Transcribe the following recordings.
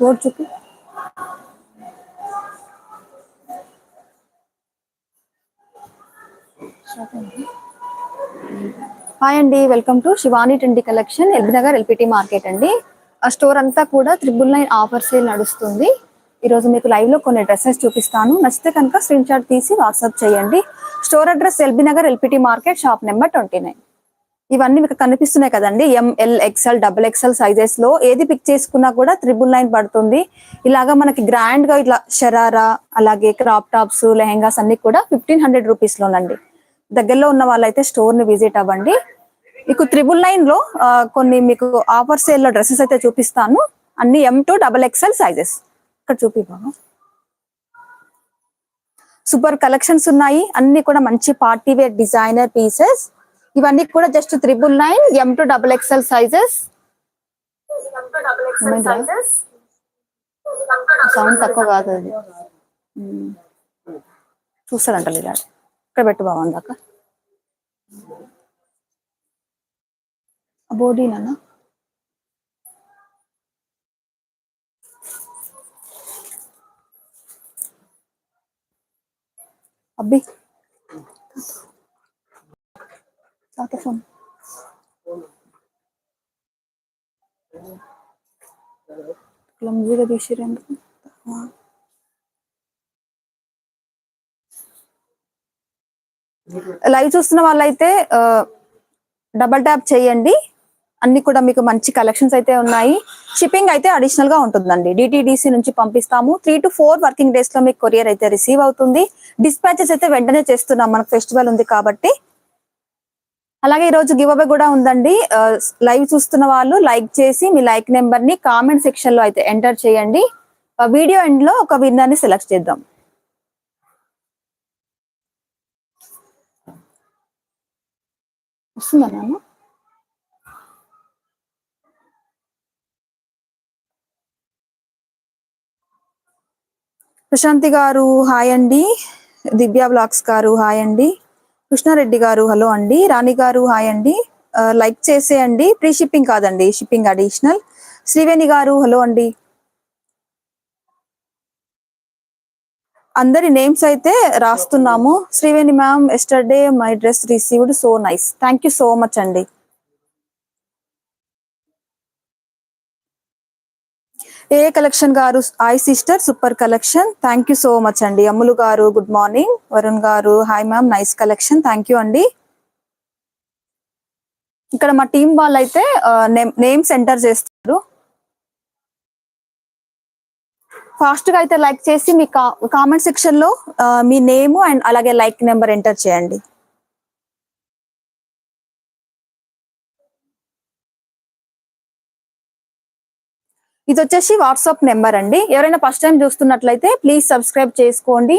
Board చూపి hi అండి welcome to Shivani twenty collection LB Nagar LPT market అండి. ఆ స్టోర్ అంతా కూడా త్రిబుల్ నైన్ ఆఫర్ సేల్ నడుస్తుంది. ఈరోజు మీకు లైవ్లో కొన్ని డ్రెస్సెస్ చూపిస్తాను. నచ్చితే కనుక స్క్రీన్ షాట్ తీసి వాట్సాప్ చేయండి. Store address LB Nagar LPT market shop number twenty nine ఇవన్నీ మీకు కనిపిస్తున్నాయి కదండి. M L XL double XL సైజెస్లో ఏది పిక్ చేసుకున్నా కూడా త్రిబుల్ నైన్ పడుతుంది. ఇలాగా మనకి గ్రాండ్గా ఇట్లా షరారా అలాగే క్రాప్ టాప్స్ లెహెంగాస్ అన్ని కూడా ఫిఫ్టీన్ హండ్రెడ్ రూపీస్ లోనండి. దగ్గరలో ఉన్న వాళ్ళైతే స్టోర్ని విజిట్ అవ్వండి. మీకు త్రిబుల్ నైన్లో కొన్ని మీకు ఆఫర్ సేల్లో డ్రెస్సెస్ అయితే చూపిస్తాను. అన్ని M to double XL sizes ఇక్కడ చూపి సూపర్ కలెక్షన్స్ ఉన్నాయి. అన్ని కూడా మంచి పార్టీ వేర్ డిజైనర్ పీసెస్ ఇవన్నీ కూడా just triple nine M to double XL sizes sound తక్కువ కాదు అది. చూస్తారంట లేదా ఇక్కడ పెట్టు బాగుంది అక్క బోడీనా అబ్బి. తాత ఫోన్ క్లమ్జీగా తీసిరందుకు. లైవ్ చూస్తున్న వాళ్ళైతే డబల్ ట్యాప్ చేయండి. అన్ని కూడా మీకు మంచి కలెక్షన్స్ అయితే ఉన్నాయి. షిప్పింగ్ అయితే అడిషనల్గా ఉంటుందండి. డిటిడిసి నుంచి పంపిస్తాము. త్రీ టు ఫోర్ వర్కింగ్ డేస్లో మీకు కొరియర్ అయితే రిసీవ్ అవుతుంది. డిస్పాచెస్ అయితే వెంటనే చేస్తున్నాం. మనకు ఫెస్టివల్ ఉంది కాబట్టి. అలాగే ఈ రోజు గివ్ అవే కూడా ఉందండి. లైవ్ చూస్తున్న వాళ్ళు లైక్ చేసి మీ లైక్ నెంబర్ని కామెంట్ సెక్షన్లో అయితే ఎంటర్ చేయండి. వీడియో ఎండ్లో ఒక విన్నర్ని సెలెక్ట్ చేద్దాం. వస్తుందా నాన్న? ప్రశాంతి గారు హాయ్ అండి. దివ్య బ్లాగ్స్ గారు హాయ్ అండి. కృష్ణారెడ్డి గారు హలో అండి. రాణి గారు హాయ్ అండి. లైక్ చేసేయండి. ప్రీ షిప్పింగ్ కాదండి. Shipping additional. శ్రీవేణి గారు హలో అండి. అందరి నేమ్స్ అయితే రాస్తున్నాము. Shriveni ma'am yesterday my dress received so nice. Thank you so much అండి. ఏ కలెక్షన్ గారు I sister super collection thank you so much అండి. అమ్ములు గారు గుడ్ మార్నింగ్ వరుణ్ గారు hi ma'am nice collection thank you అండి. ఇక్కడ మా టీం వాళ్ళు అయితే నేమ్స్ ఎంటర్ చేస్తారు. ఫాస్ట్గా అయితే లైక్ చేసి మీ కామెంట్ సెక్షన్లో మీ నేమ్ అండ్ అలాగే లైక్ నెంబర్ ఎంటర్ చేయండి. ఇది వచ్చేసి వాట్సాప్ నెంబర్ అండి. ఎవరైనా ఫస్ట్ టైం చూస్తున్నట్లయితే ప్లీజ్ సబ్స్క్రైబ్ చేసుకోండి.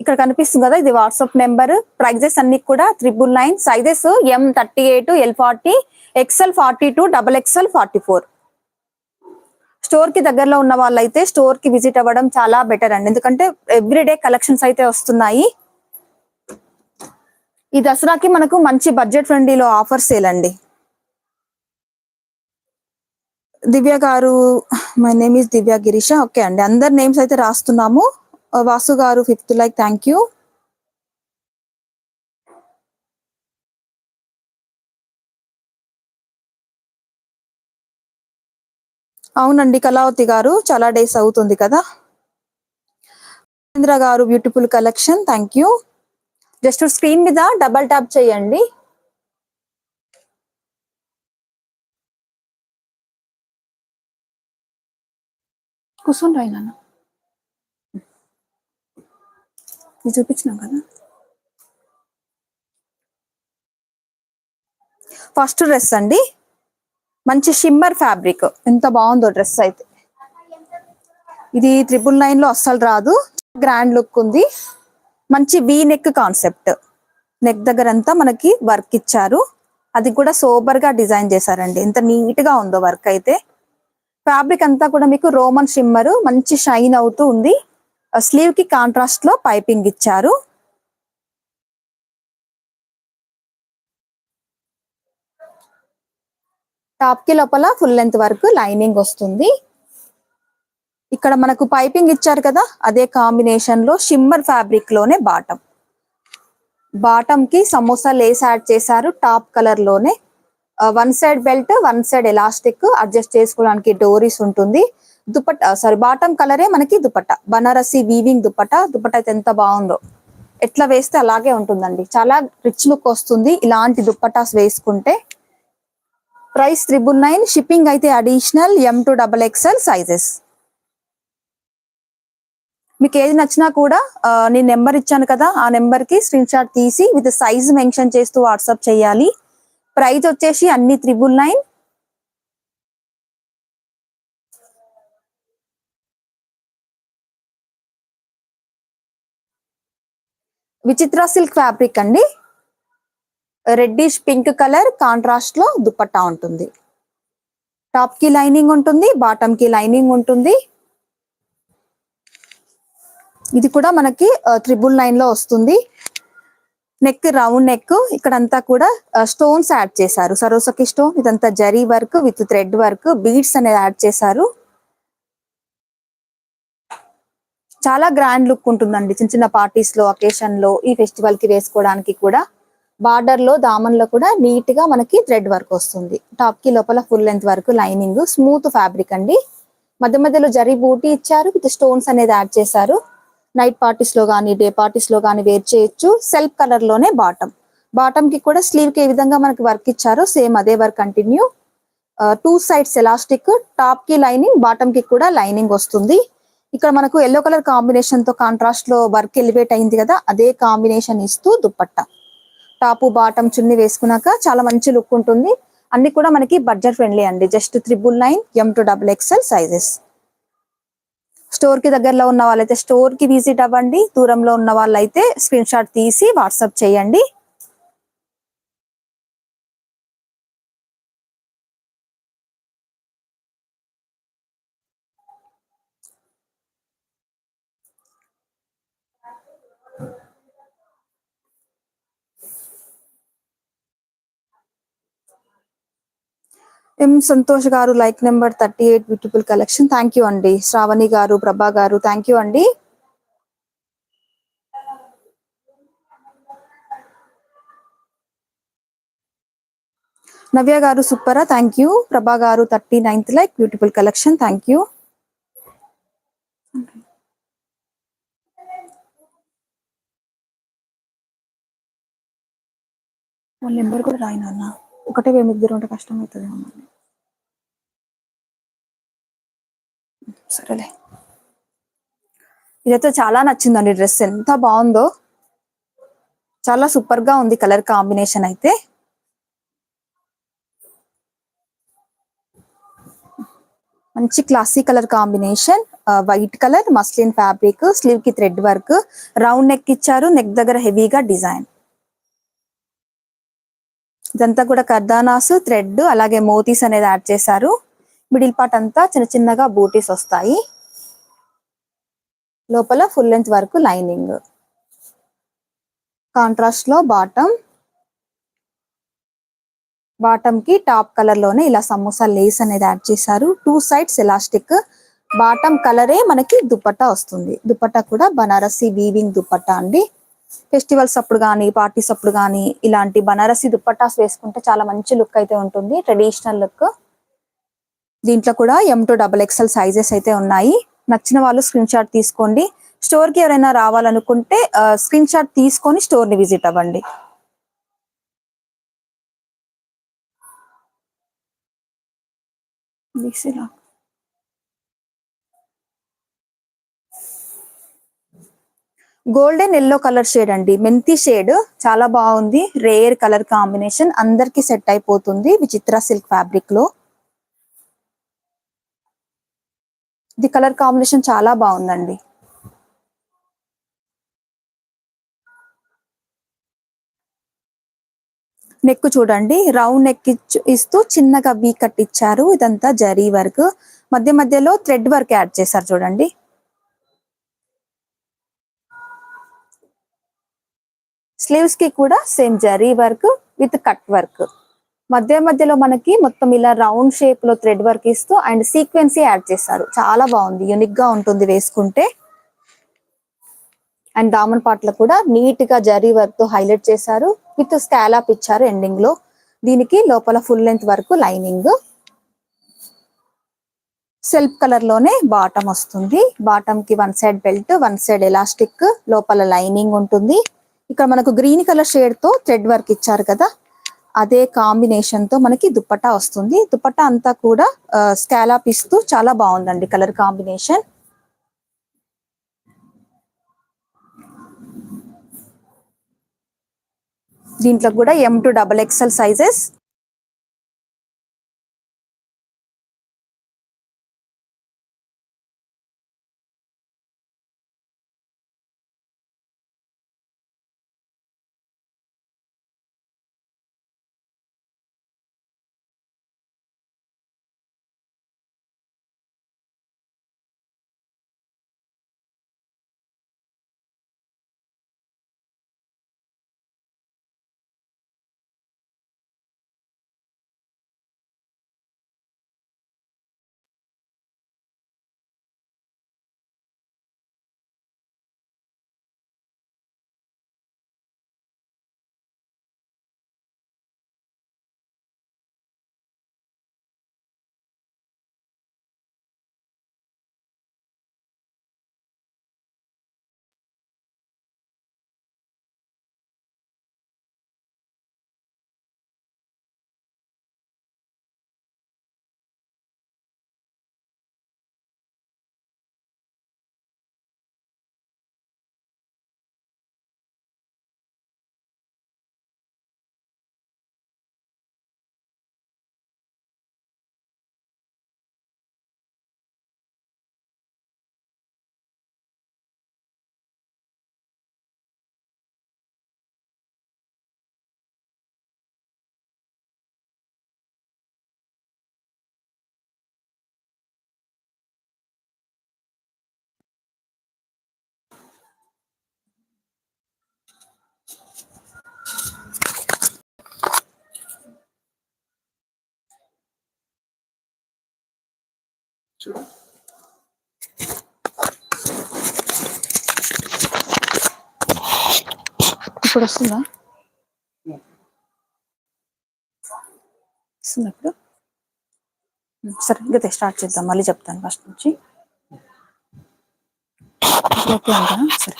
ఇక్కడ కనిపిస్తుంది కదా ఇది వాట్సాప్ నెంబర్. ప్రైజెస్ అన్ని కూడా triple nine sizes M thirty eight L forty XL forty two double XL forty four. స్టోర్కి దగ్గరలో ఉన్న వాళ్ళైతే స్టోర్కి విజిట్ అవ్వడం చాలా బెటర్ అండి. ఎందుకంటే ఎవ్రీడే కలెక్షన్స్ అయితే వస్తున్నాయి. ఈ దసరాకి మనకు మంచి బడ్జెట్ ఫ్రెండ్లీలో ఆఫర్ సేల్ అండి. దివ్య గారు my name is Divya Girisha. Okay అండి అందరి నేమ్స్ అయితే రాస్తున్నాము. Uh, వాసు గారు ఫిఫ్త్ లైక్ థ్యాంక్ యూ అవునండి కళావతి గారు చాలా డేస్ అవుతుంది కదా. మహేంద్ర గారు beautiful collection thank you just screen మీద డబల్ ట్యాప్ చేయండి. కూర్చొని రాయి నాన్న ఇది చూపించినాం కదా. ఫస్ట్ డ్రెస్ అండి. మంచి షిమ్మర్ ఫ్యాబ్రిక్. ఎంత బాగుందో డ్రెస్ అయితే. ఇది ట్రిపుల్ నైన్లో అస్సలు రాదు. గ్రాండ్ లుక్ ఉంది. మంచి వీ నెక్ కాన్సెప్ట్. నెక్ దగ్గర అంతా మనకి వర్క్ ఇచ్చారు. అది కూడా సూపర్గా డిజైన్ చేశారండి. ఎంత నీట్గా ఉందో వర్క్ అయితే. ఫ్యాబ్రిక్ అంతా కూడా మీకు రోమన్ షిమ్మర్ మంచి షైన్ అవుతూ ఉంది. స్లీవ్కి కాంట్రాస్ట్లో పైపింగ్ ఇచ్చారు. టాప్కి లోపల ఫుల్ లెంత్ వరకు లైనింగ్ వస్తుంది. ఇక్కడ మనకు పైపింగ్ ఇచ్చారు కదా అదే కాంబినేషన్లో షిమ్మర్ ఫ్యాబ్రిక్లోనే బాటం. బాటమ్కి సమోసా లేస్ యాడ్ చేశారు టాప్ కలర్లోనే. One side belt one side elastic adjust చేసుకోవడానికి డోరీస్ ఉంటుంది. దుపట్ట సారీ బాటమ్ కలరే మనకి దుపట్ట. బనారసి వీవింగ్ దుపట్ట. దుపట్ట అయితే ఎంత బాగుందో. ఎట్లా వేస్తే అలాగే ఉంటుందండి. చాలా రిచ్ లుక్ వస్తుంది ఇలాంటి దుప్పటాస్ వేసుకుంటే. ప్రైస్ త్రిబుల్ నైన్ షిప్పింగ్ అయితే additional M to double XL sizes మీకు ఏది నచ్చినా కూడా నేను నెంబర్ ఇచ్చాను కదా ఆ నెంబర్కి స్క్రీన్ షాట్ తీసి విత్ సైజ్ మెన్షన్ చేస్తూ వాట్సాప్ చేయాలి. ప్రైస్ వచ్చేసి అన్ని triple nine. Vichitra silk fabric అండి. రెడ్డిష్ పింక్ కలర్ కాంట్రాస్ట్లో దుపట్టా ఉంటుంది. టాప్కి లైనింగ్ ఉంటుంది బాటమ్కి లైనింగ్ ఉంటుంది. ఇది కూడా మనకి త్రిబుల్ నైన్లో వస్తుంది. నెక్ రౌండ్ నెక్ ఇక్కడంతా కూడా uh, స్టోన్స్ యాడ్ చేశారు. సరోసకి స్టోన్ ఇదంతా zari work with thread work beads అనేది యాడ్ చేశారు. చాలా గ్రాండ్ లుక్ ఉంటుందండి. చిన్న చిన్న పార్టీస్లో అకేషన్లో ఈ ఫెస్టివల్కి వేసుకోవడానికి కూడా. బార్డర్లో దామన్లో కూడా నీట్గా మనకి థ్రెడ్ వర్క్ వస్తుంది. టాప్కి లోపల ఫుల్ లెంత్ వరకు లైనింగ్ స్మూత్ ఫ్యాబ్రిక్ అండి. మధ్య మధ్యలో జరీ బూటీ ఇచ్చారు విత్ స్టోన్స్ అనేది యాడ్ చేశారు. నైట్ పార్టీస్లో కానీ డే పార్టీస్లో కానీ వేర్ చేయొచ్చు. సెల్ఫ్ కలర్లోనే బాటమ్ బాటమ్కి కూడా స్లీవ్కి ఏ విధంగా మనకి వర్క్ ఇచ్చారో సేమ్ అదే work continue two sides elastic టాప్కి lining బాటమ్కి కూడా లైనింగ్ వస్తుంది. ఇక్కడ మనకు ఎల్లో కలర్ కాంబినేషన్తో కాంట్రాస్ట్లో వర్క్ ఎలివేట్ అయింది కదా అదే కాంబినేషన్ ఇస్తూ దుప్పట్ట. టాపు బాటమ్ చున్ని వేసుకున్నాక చాలా మంచి లుక్ ఉంటుంది. అన్ని కూడా మనకి బడ్జెట్ ఫ్రెండ్లీ అండి. Just triple nine M to double XL sizes స్టోర్కి దగ్గరలో ఉన్న వాళ్ళైతే స్టోర్కి విజిట్ అవ్వండి. దూరంలో ఉన్న వాళ్ళైతే స్క్రీన్ షాట్ తీసి వాట్సాప్ చేయండి. ఎం సంతోష్ గారు like number thirty eight beautiful collection. Thank you అండి. శ్రావణి గారు ప్రభా గారు థ్యాంక్ యూ అండి. నవ్య గారు సూపరా థ్యాంక్ యూ ప్రభా గారు thirty ninth like beautiful collection thank you వాళ్ళ నెంబర్ కూడా రాయినా ఒకటే ఒకటే ఇద్దరు ఉంటే కష్టం అవుతుంది సరేలే. ఇదైతే చాలా నచ్చిందండి డ్రెస్. ఎంత బాగుందో. చాలా సూపర్గా ఉంది కలర్ కాంబినేషన్ అయితే. మంచి classy colour combination. White colour muslin fabric స్లీవ్కి thread work. Round neck ఇచ్చారు నెక్ దగ్గర హెవీగా డిజైన్. ఇదంతా కూడా కర్దానాస్ థ్రెడ్ అలాగే మోతీస్ అనేది యాడ్ చేశారు. మిడిల్ పార్ట్ అంతా చిన్న చిన్నగా బూటీస్ వస్తాయి. లోపల ఫుల్ లెంత్ వరకు లైనింగ్. కాంట్రాస్ట్లో బాటమ్ బాటమ్కి టాప్ కలర్లోనే ఇలా సమోసా లేస్ అనేది యాడ్ చేశారు. టూ సైడ్స్ ఎలాస్టిక్ బాటమ్ కలరే మనకి దుప్పట్టా వస్తుంది. దుప్పట్టా కూడా బనారసి వీవింగ్ దుప్పట్టా అండి. ఫెస్టివల్స్ అప్పుడు కానీ పార్టీస్ అప్పుడు కానీ ఇలాంటి బనారసి దుప్పట్టాస్ వేసుకుంటే చాలా మంచి లుక్ అయితే ఉంటుంది. ట్రెడిషనల్ లుక్ దీంట్లో కూడా M to double XL sizes అయితే ఉన్నాయి. నచ్చిన వాళ్ళు స్క్రీన్ షాట్ తీసుకోండి. స్టోర్కి ఎవరైనా రావాలనుకుంటే స్క్రీన్ షాట్ తీసుకొని స్టోర్ని విజిట్ అవ్వండి. గోల్డెన్ ఎల్లో కలర్ షేడ్ అండి. మెంతి షేడ్ చాలా బాగుంది. రేర్ కలర్ కాంబినేషన్ అందరికి సెట్ అయిపోతుంది విచిత్ర సిల్క్ ఫ్యాబ్రిక్లో. ఇది కలర్ కాంబినేషన్ చాలా బాగుందండి. నెక్ చూడండి రౌండ్ నెక్ ఇస్తూ చిన్నగా వీ కట్ ఇచ్చారు. ఇదంతా జరీ వర్క్. మధ్య మధ్యలో థ్రెడ్ వర్క్ యాడ్ చేశారు చూడండి. స్లీవ్స్కి కూడా same zari work with cut work. మధ్య మధ్యలో మనకి మొత్తం ఇలా రౌండ్ షేప్లో థ్రెడ్ వర్క్ ఇస్తూ అండ్ సీక్వెన్సీ యాడ్ చేస్తారు. చాలా బాగుంది. యూనిక్గా ఉంటుంది వేసుకుంటే. అండ్ దామన్ పాటలు కూడా నీట్గా జరీ వర్క్తో హైలైట్ చేశారు. విత్ స్కాలాప్ ఇచ్చారు ఎండింగ్లో. దీనికి లోపల ఫుల్ లెంత్ వరకు లైనింగ్. సెల్ఫ్ కలర్లోనే బాటమ్ వస్తుంది. బాటమ్కి one side belt one side elastic లోపల లైనింగ్ ఉంటుంది. ఇక్కడ మనకు గ్రీన్ కలర్ షేడ్తో థ్రెడ్ వర్క్ ఇచ్చారు కదా. అదే కాంబినేషన్తో మనకి దుప్పట్టా వస్తుంది. దుప్పట్టా అంతా కూడా స్కాలాప్ ఇస్తూ చాలా బాగుందండి కలర్ కాంబినేషన్ దీంట్లో కూడా M to double XL sizes ఇప్పుడు వస్తుందా వస్తుందా ఇప్పుడు సరే ఇంకా స్టార్ట్ చేద్దాం. మళ్ళీ చెప్తాను ఫస్ట్ నుంచి. ఓకే అంటారా సరే.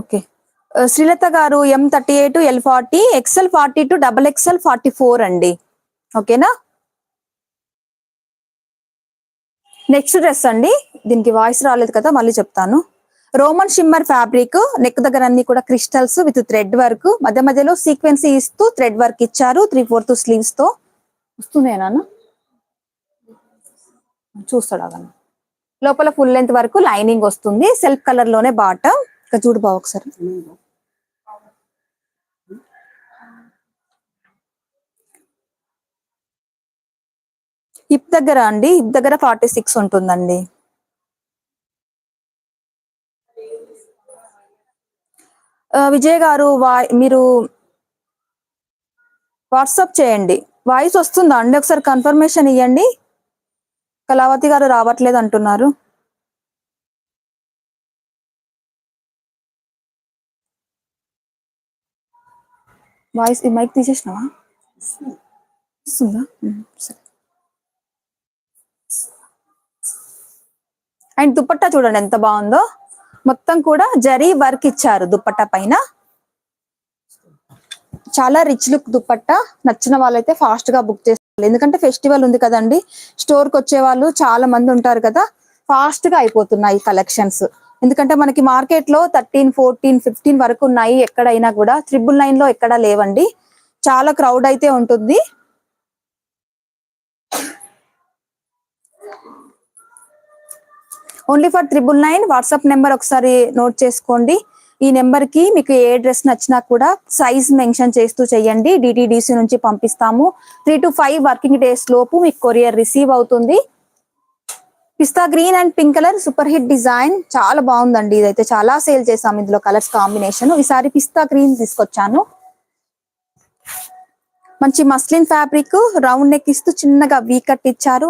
ఓకే. శ్రీలత గారు M thirty eight L forty XL forty two double XL forty four అండి. ఓకేనా? నెక్స్ట్ డ్రెస్ అండి. దీనికి వాయిస్ రాలేదు కదా మళ్ళీ చెప్తాను. రోమన్ షిమ్మర్ ఫ్యాబ్రిక్ నెక్ దగ్గర అన్ని కూడా క్రిస్టల్స్ విత్ థ్రెడ్ వర్క్. మధ్య మధ్యలో సీక్వెన్సీ ఇస్తూ థ్రెడ్ వర్క్ ఇచ్చారు త్రీ ఫోర్త్ స్లీవ్స్తో. వస్తున్నాయా చూస్తాడు అవన్నీ లోపల ఫుల్ లెంత్ వరకు లైనింగ్ వస్తుంది సెల్ఫ్ కలర్లోనే బాటం ఇంకా చూడు బావ ఒకసారి. హిప్ దగ్గర అండి హిప్ దగ్గర ఫార్టీ సిక్స్ ఉంటుందండి. విజయ్ గారు వా- మీరు వాట్సాప్ చేయండి. వాయిస్ వస్తుందా అండి? ఒకసారి కన్ఫర్మేషన్ ఇవ్వండి కళావతి గారు రావట్లేదు అంటున్నారు. వాయిస్ ఈ మైక్ తీసేసినావా? ఇస్తుందా సరే. అండ్ దుపట్టా చూడండి ఎంత బాగుందో. మొత్తం కూడా జరీ వర్క్ ఇచ్చారు దుపట్టా పైన. చాలా రిచ్ లుక్ దుపట్టా నచ్చిన వాళ్ళైతే ఫాస్ట్గా బుక్ చేసుకోవాలి ఎందుకంటే ఫెస్టివల్ ఉంది కదండి. స్టోర్కి వచ్చే వాళ్ళు చాలా మంది ఉంటారు కదా. ఫాస్ట్గా అయిపోతున్నాయి కలెక్షన్స్. ఎందుకంటే మనకి మార్కెట్లో థర్టీన్ ఫోర్టీన్ ఫిఫ్టీన్ వరకు ఉన్నాయి ఎక్కడైనా కూడా. త్రిబుల్ నైన్లో ఎక్కడా లేవండి. చాలా క్రౌడ్ అయితే ఉంటుంది. Only for triple nine WhatsApp number ఒకసారి నోట్ చేసుకోండి. ఈ నెంబర్కి మీకు ఏ డ్రెస్ నచ్చినా కూడా సైజ్ మెన్షన్ చేస్తూ చేయండి. డిటిడిసి నుంచి పంపిస్తాము. Three to five working days లోపు మీకు కొరియర్ రిసీవ్ అవుతుంది. Pista green and pink colour super hit design. చాలా బాగుందండి. ఇదైతే చాలా సేల్ చేసాము ఇందులో కలర్స్ కాంబినేషన్. ఈసారి పిస్తా గ్రీన్ తీసుకొచ్చాను. మంచి మస్లిన్ ఫ్యాబ్రిక్ రౌండ్ నెక్ ఇస్తూ చిన్నగా వీ కట్ ఇచ్చారు.